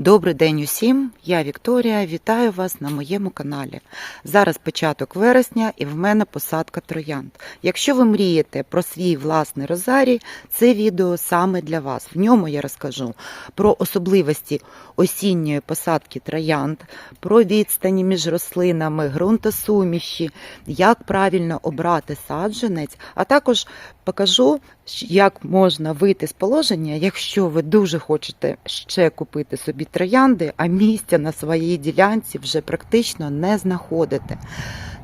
Добрий день усім! Я Вікторія. Вітаю вас на моєму каналі. Зараз початок вересня і в мене посадка троянд. Якщо ви мрієте про свій власний розарій, це відео саме для вас. В ньому я розкажу про особливості осінньої посадки троянд, про відстані між рослинами, ґрунтосуміші, як правильно обрати саджанець, а також покажу, як можна вийти з положення, якщо ви дуже хочете ще купити собі троянди, а місця на своїй ділянці вже практично не знаходите.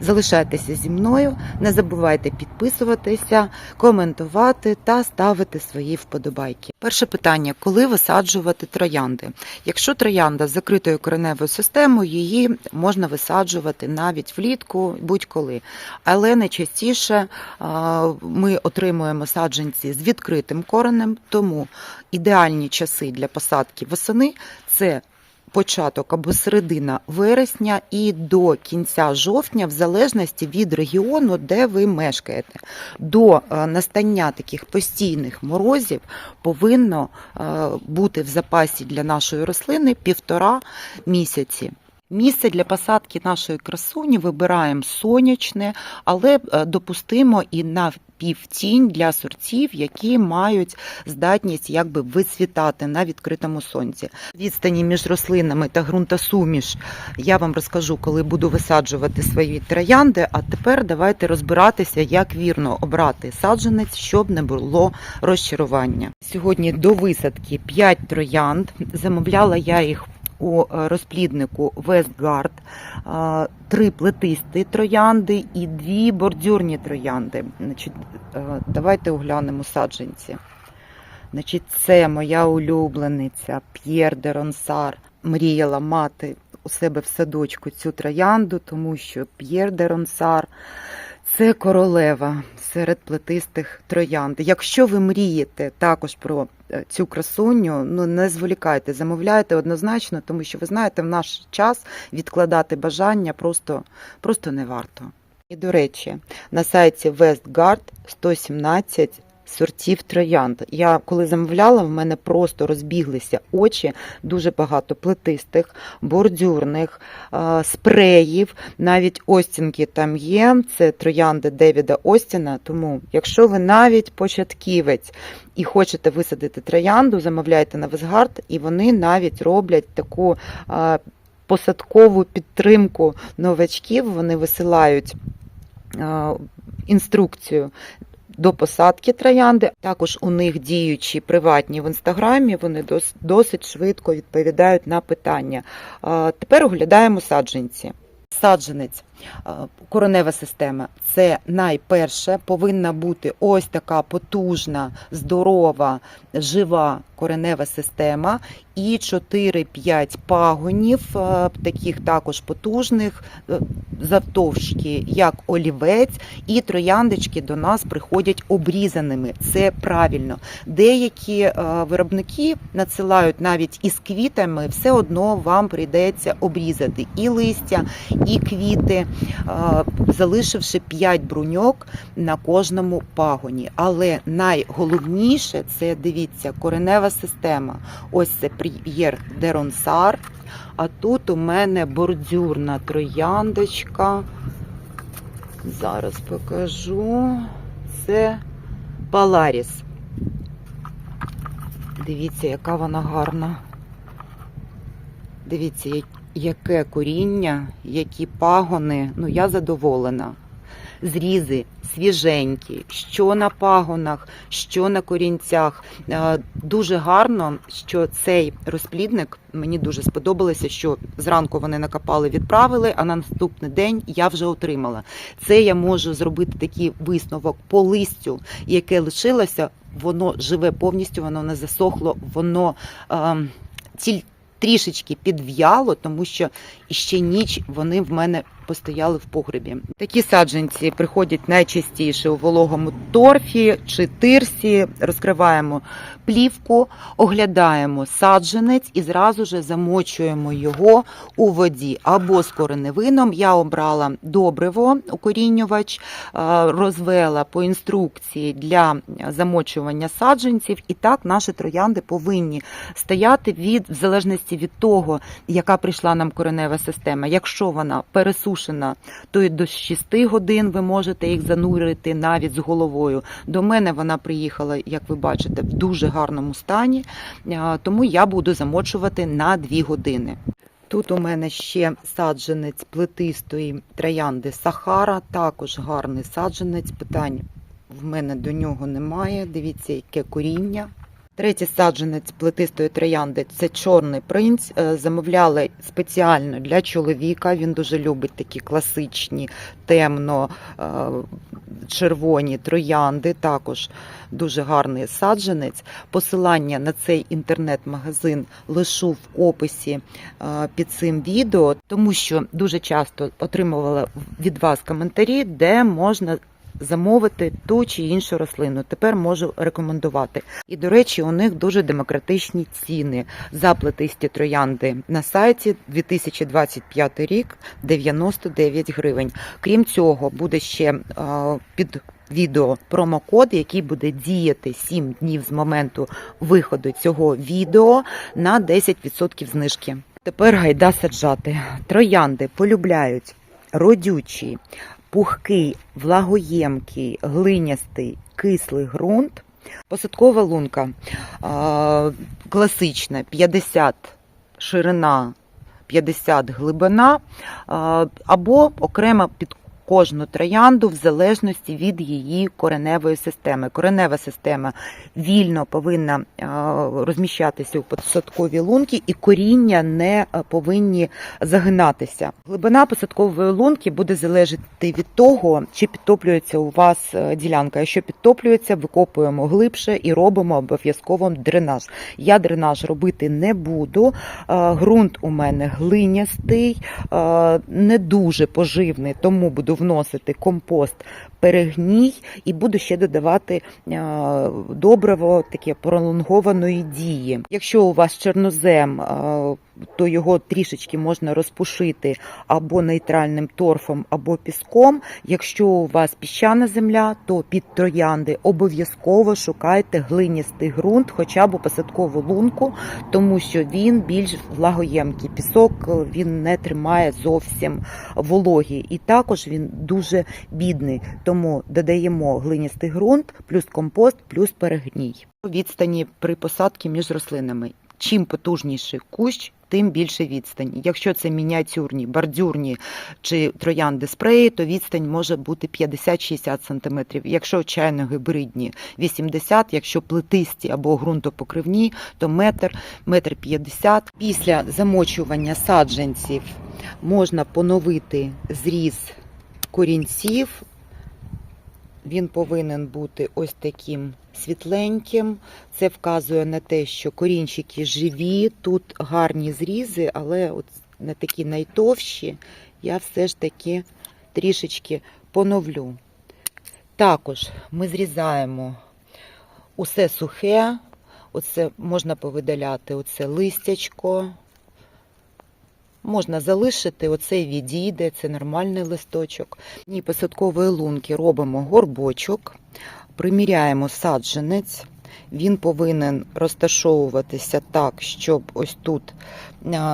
Залишайтеся зі мною, не забувайте підписуватися, коментувати та ставити свої вподобайки. Перше питання: коли висаджувати троянди? Якщо троянда з закритою кореневою системою, її можна висаджувати навіть влітку, будь-коли. Але найчастіше ми отримуємо саджанці з відкритим коренем, тому ідеальні часи для посадки восени це початок або середина вересня і до кінця жовтня, в залежності від регіону, де ви мешкаєте. До е, настання таких постійних морозів повинно е, бути в запасі для нашої рослини півтора місяці. Місце для посадки нашої красуні вибираємо сонячне, але е, допустимо і на півтінь для сортів, які мають здатність якби висвітати на відкритому сонці. Відстані між рослинами та ґрунтосуміш я вам розкажу, коли буду висаджувати свої троянди. А тепер давайте розбиратися, як вірно обрати саджанець, щоб не було розчарування. Сьогодні до висадки 5 троянд. Замовляла я їх у е, розпліднику Вестгард, е, три плетисті троянди і дві бордюрні троянди. Значить, е, давайте оглянемо саджанці. Значить, це моя улюблениця П'єр де Ронсар. Мріяла мати у себе в садочку цю троянду, тому що П'єр де Ронсар це королева серед плетистих троянд. Якщо ви мрієте також про е, цю красуню, ну не зволікайте, замовляйте однозначно, тому що ви знаєте, в наш час відкладати бажання просто, просто не варто. І до речі, на сайті Westgard 117 сортів троянд. Я коли замовляла, в мене просто розбіглися очі, дуже багато плетистих, бордюрних, спреїв, навіть остінки там є. Це троянди Девіда Остіна. Тому, якщо ви навіть початківець і хочете висадити троянду, замовляйте на Весгард, і вони навіть роблять таку. Посадкову підтримку новачків вони висилають інструкцію до посадки троянди. Також у них діючі приватні в інстаграмі. Вони дос- досить швидко відповідають на питання. Тепер оглядаємо саджанці. Саджанець, а, коренева система. Це найперше. Повинна бути ось така потужна, здорова, жива коренева система. І 4-5 пагонів, е, таких також потужних, е, завтовшки, як олівець, і трояндочки до нас приходять обрізаними. Це правильно. Деякі е, виробники надсилають навіть із квітами, все одно вам прийдеться обрізати і листя, і квіти, залишивши 5 бруньок на кожному пагоні. Але найголовніше це дивіться коренева система. Ось це П'єр Деронсар. А тут у мене бордюрна трояндочка. Зараз покажу. Це Паларіс. Дивіться, яка вона гарна. Дивіться, яке коріння, які пагони. Ну, я задоволена. Зрізи свіженькі, що на пагонах, що на корінцях. Е, Дуже гарно, що цей розплідник мені дуже сподобалося, що зранку вони накопали, відправили, а на наступний день я вже отримала. Це я можу зробити такий висновок по листю, яке лишилося, воно живе повністю, воно не засохло, воно ем, ці- трішечки підв'яло, тому що іще ніч вони в мене постояли в погребі. Такі саджанці приходять найчастіше у вологому торфі чи тирсі. Розкриваємо плівку, оглядаємо саджанець і зразу ж замочуємо його у воді або з кореневином. Я обрала добриво укорінювач, е, розвела по інструкції для замочування саджанців. І так наші троянди повинні стояти від в залежності від того, яка прийшла нам коренева система. Якщо вона пересушена, то і до 6 годин ви можете їх занурити навіть з головою. До мене вона приїхала, як ви бачите, в дуже гарному стані, тому я буду замочувати на 2 години. Тут у мене ще саджанець плетистої троянди Сахара, також гарний саджанець. Питань в мене до нього немає. Дивіться, яке коріння. Третій саджанець плетистої троянди це чорний принц. Е, Замовляли спеціально для чоловіка. Він дуже любить такі класичні, темно е, троянди. Також дуже гарний саджанець. Посилання на цей інтернет-магазин лишу в описі е, під цим відео, тому що дуже часто отримувала від вас коментарі, де можна замовити ту чи іншу рослину. Тепер можу рекомендувати. І, до речі, у них дуже демократичні ціни. За плетисті троянди на сайті 2025 рік 99 гривень. Крім цього, буде ще під відео промокод, який буде діяти 7 днів з моменту виходу цього відео на 10% знижки. Тепер гайда саджати. Троянди полюбляють родючі, пухкий, влагоємкий, глинястий, кислий ґрунт. Посадкова лунка а, класична 50 ширина, 50 глибина, а, або окремо під кожну троянду в залежності від її кореневої системи. Коренева система вільно повинна розміщатися у посадковій лунці, і коріння не повинні загинатися. Глибина посадкової лунки буде залежати від того, чи підтоплюється у вас е, ділянка. Якщо підтоплюється, викопуємо глибше і робимо обов'язково дренаж. Я дренаж робити не буду. Е, Ґрунт у мене глинястий, е, не дуже поживний, тому буду вносити компост перегній і буду ще додавати е, добриво таке пролонгованої дії. Якщо у вас чорнозем, е, то його трішечки можна розпушити або нейтральним торфом, або піском. Якщо у вас піщана земля, то під троянди обов'язково шукайте глиністий ґрунт, хоча б посадкову лунку, тому що він більш влагоємкий. Пісок він не тримає зовсім вологі, і також він дуже бідний. Тому додаємо глиністий ґрунт, плюс компост, плюс перегній. Відстані при посадці між рослинами. Чим потужніший кущ, тим більше відстань. Якщо це мініатюрні, бордюрні чи троянди спреї, то відстань може бути 50-60 см. Якщо чайно гибридні 80, якщо плетисті або ґрунтопокривні, то метр, метр 50. Після замочування саджанців можна поновити зріз корінців. Він повинен бути ось таким світленьким. Це вказує на те, що корінчики живі, тут гарні зрізи, але от не такі найтовщі. Я все ж таки трішечки поновлю. Також ми зрізаємо усе сухе, оце можна повидаляти оце листячко. Можна залишити, оцей відійде, це нормальний листочок. І посадкової лунки робимо горбочок, приміряємо саджанець. Він повинен розташовуватися так, щоб ось тут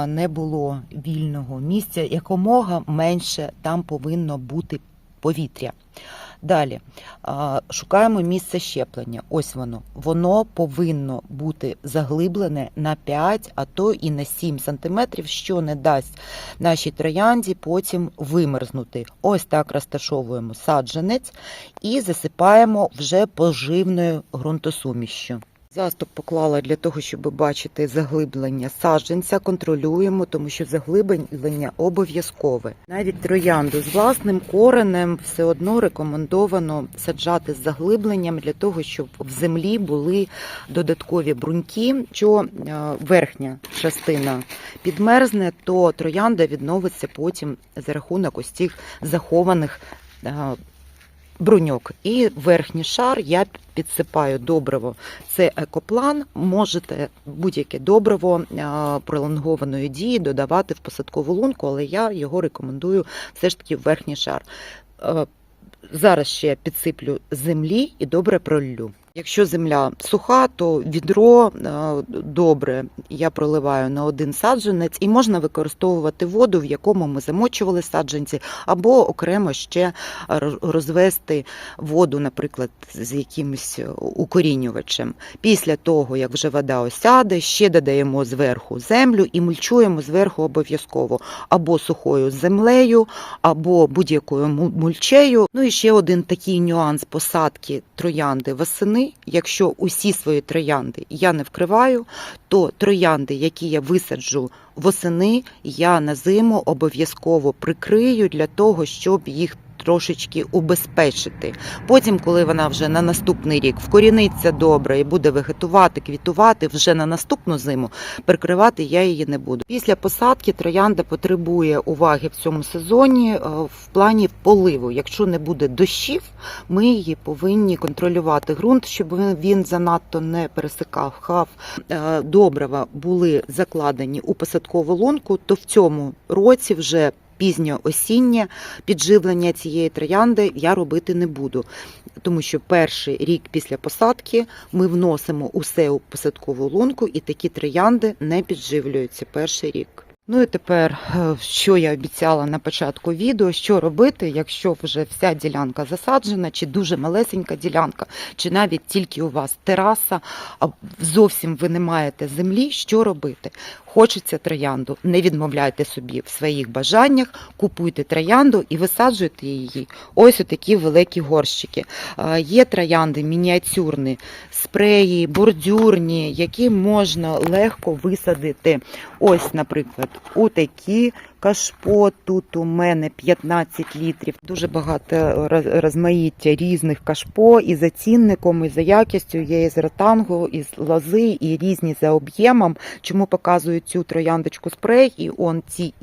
не було вільного місця. Якомога менше там повинно бути повітря. Далі шукаємо місце щеплення. Ось воно. Воно повинно бути заглиблене на 5, а то і на 7 сантиметрів, що не дасть нашій троянді потім вимерзнути. Ось так розташовуємо саджанець і засипаємо вже поживною ґрунтосумішю. Заступ поклала для того, щоб бачити заглиблення саджанця. Контролюємо, тому що заглиблення обов'язкове. Навіть троянду з власним коренем все одно рекомендовано саджати з заглибленням для того, щоб в землі були додаткові бруньки, що е, верхня частина підмерзне, то троянда відновиться потім за рахунок ось цих захованих е, бруньок. І верхній шар я підсипаю добриво. Це екоплан. Можете будь-яке добриво е, пролонгованої дії додавати в посадкову лунку, але я його рекомендую все ж таки в верхній шар. Е, Зараз ще підсиплю землі і добре пролью. Якщо земля суха, то відро е, добре я проливаю на один саджанець, і можна використовувати воду, в якому ми замочували саджанці, або окремо ще розвести воду, наприклад, з якимось укорінювачем. Після того, як вже вода осяде, ще додаємо зверху землю і мульчуємо зверху обов'язково або сухою землею, або будь-якою мульчею. Ну і ще один такий нюанс посадки троянди восени. Якщо усі свої троянди я не вкриваю, то троянди, які я висаджу восени, я на зиму обов'язково прикрию для того, щоб їх трошечки убезпечити. Потім, коли вона вже на наступний рік вкоріниться добре і буде вегетувати, квітувати, вже на наступну зиму прикривати я її не буду. Після посадки троянда потребує уваги в цьому сезоні е, в плані поливу. Якщо не буде дощів, ми її повинні контролювати ґрунт, щоб він- занадто не пересикав. Хав е, добрива були закладені у посадкову лунку, то в цьому році вже пізньо осіннє підживлення цієї троянди я робити не буду. Тому що перший рік після посадки ми вносимо усе у посадкову лунку, і такі троянди не підживлюються перший рік. Ну і тепер, е, що я обіцяла на початку відео, що робити, якщо вже вся ділянка засаджена, чи дуже малесенька ділянка, чи навіть тільки у вас тераса, а зовсім ви не маєте землі, що робити? Хочеться троянду, не відмовляйте собі в своїх бажаннях, купуйте троянду і висаджуйте її. Ось такі великі горщики. Є троянди мініатюрні, спреї, бордюрні, які можна легко висадити. Ось, наприклад, у такі кашпо. Тут у мене 15 літрів. Дуже багато роз- розмаїття різних кашпо і за цінником, і за якістю. Є із ротангу, із лози, і різні за об'ємом. Чому показую цю трояндочку спрей і он ці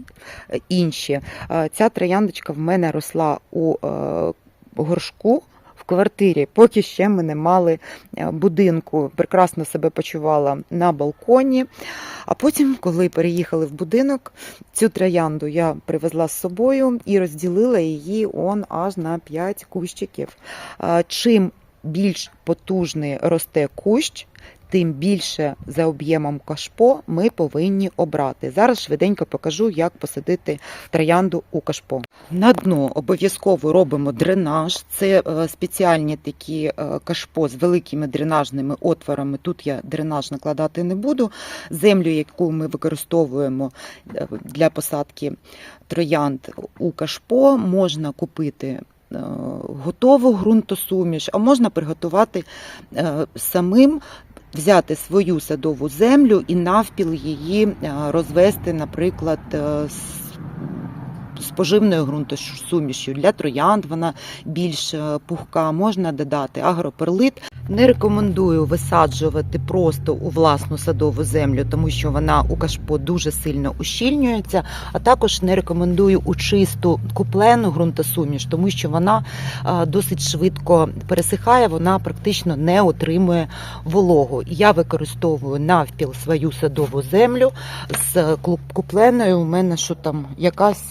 е, інші. Е, Ця трояндочка в мене росла у е, горшку. В квартирі, поки ще ми не мали е, будинку, прекрасно себе почувала на балконі. А потім, коли переїхали в будинок, цю троянду я привезла з собою і розділила її он аж на 5 кущиків. Чим більш потужний росте кущ, тим більше за об'ємом кашпо ми повинні обрати. Зараз швиденько покажу, як посадити троянду у кашпо. На дно обов'язково робимо дренаж. Це е, спеціальні такі е, кашпо з великими дренажними отворами. Тут я дренаж накладати не буду. Землю, яку ми використовуємо е, для посадки троянд у кашпо, можна купити. Готову ґрунтосуміш, а можна приготувати самим, взяти свою садову землю і навпіл її е, розвести, наприклад, е, з з поживною ґрунтосумішю. Для троянд вона більш е, пухка, можна додати агроперлит. Не рекомендую висаджувати просто у власну садову землю, тому що вона у кашпо дуже сильно ущільнюється. А також не рекомендую у чисту куплену ґрунтосуміш, тому що вона е, досить швидко пересихає, вона практично не отримує вологу. Я використовую навпіл свою садову землю з купленою. У мене що там якась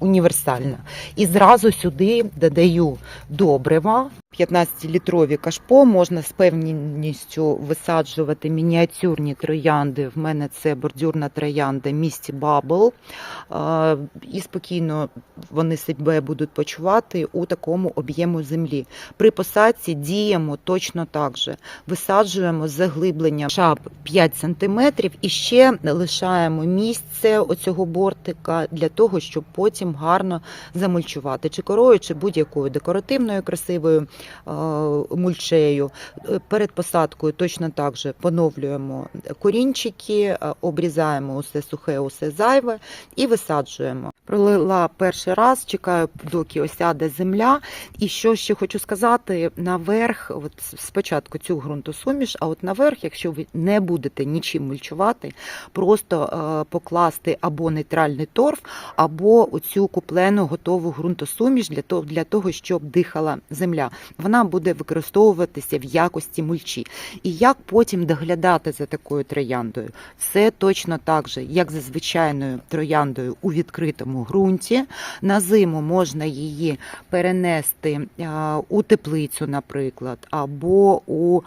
універсальна. І зразу сюди додаю добрива. 15-літрові кашпо можна з певністю висаджувати мініатюрні троянди. В мене це бордюрна троянда місті Бабл. І спокійно вони себе будуть почувати у такому об'єму землі. При посадці діємо точно так же. Висаджуємо з заглибленням шаб 5 см і ще лишаємо місце оцього бортика для того, щоб потім гарно замульчувати чи корою, чи будь-якою декоративною красивою мульчею. Е, Перед посадкою точно так же поновлюємо корінчики, е, обрізаємо усе сухе, усе зайве і висаджуємо. Пролила перший раз, чекаю, доки осяде земля. І що ще хочу сказати, наверх, от спочатку цю ґрунтосуміш, а от наверх, якщо ви не будете нічим мульчувати, просто е, покласти або нейтральний торф, або оцю куплену готову ґрунтосуміш для того, для того, щоб дихала земля. Вона буде використовуватися в якості мульчі. І як потім доглядати за такою трояндою? Все точно так же, як за звичайною трояндою у відкритому ґрунті. На зиму можна її перенести у теплицю, наприклад, або у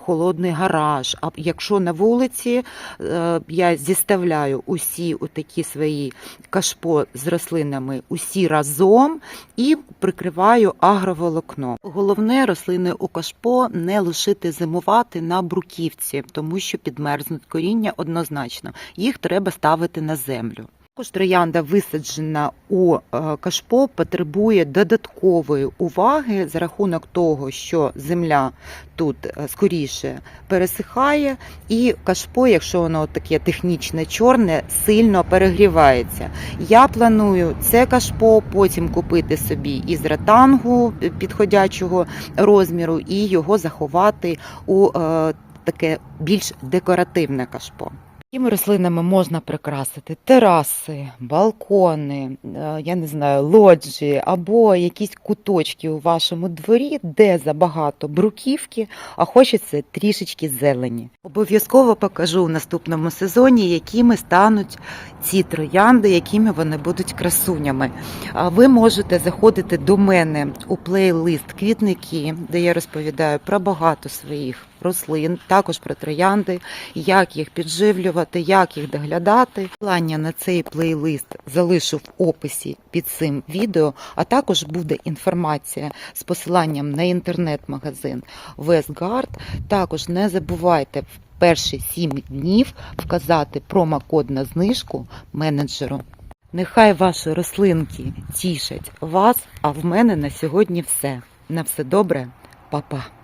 холодний гараж. А якщо на вулиці, е, я зіставляю усі такі свої кашпо з рослинами усі разом і прикриваю агроволокно. Головне рослини у кашпо не лишити зимувати на бруківці, тому що підмерзнуть коріння однозначно. Їх треба ставити на землю. Також троянда висаджена у е, кашпо потребує додаткової уваги за рахунок того, що земля тут е, скоріше пересихає, і кашпо, якщо воно таке технічне чорне, сильно перегрівається. Я планую це кашпо потім купити собі із ратангу підходячого розміру і його заховати у е, таке більш декоративне кашпо. Якими рослинами можна прикрасити тераси, балкони, е, я не знаю, лоджії або якісь куточки у вашому дворі, де забагато бруківки, а хочеться трішечки зелені. Обов'язково покажу в наступному сезоні, якими стануть ці троянди, якими вони будуть красунями. А ви можете заходити до мене у плейлист квітники, де я розповідаю про багато своїх рослин, також про троянди, як їх підживлювати, як їх доглядати. Плання на цей плейлист залишу в описі під цим відео, а також буде інформація з посиланням на інтернет-магазин Westgard. Також не забувайте в перші 7 днів вказати промокод на знижку менеджеру. Нехай ваші рослинки тішать вас, а в мене на сьогодні все. На все добре, па-па.